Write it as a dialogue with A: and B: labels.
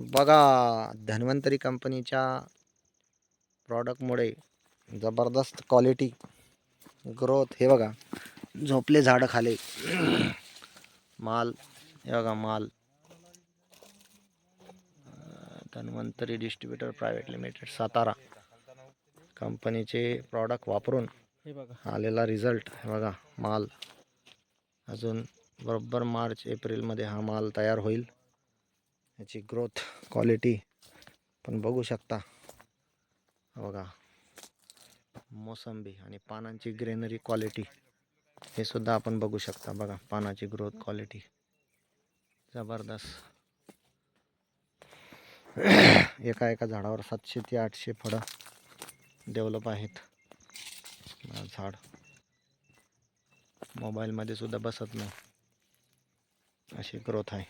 A: बघा धन्वंतरी कंपनीच्या प्रॉडक्टमुळे जबरदस्त क्वालिटी ग्रोथ हे बघा झोपले झाडं खाले. माल हे बघा माल. Dhanvantari distributor private limited Satara. कंपनीचे प्रॉडक्ट वापरून
B: हे बघा.
A: आलेला रिझल्ट हे बघा माल. अजून बरोबर मार्च एप्रिलमध्ये हा माल तयार होईल. याची ग्रोथ क्वालिटी पण बघू शकता. बघा. मोसंबी आणि पानांची ग्रेनरी क्वालिटी हे सुद्धा आपण बघू शकता. बघा पानाची ग्रोथ क्वालिटी. जबरदस्त. एका एका झाडावर सातशे ते आठशे फळं डेव्हलप आहेत. झाड मोबाईलमध्ये सुद्धा बसत नाही. अशी ग्रोथ आहे.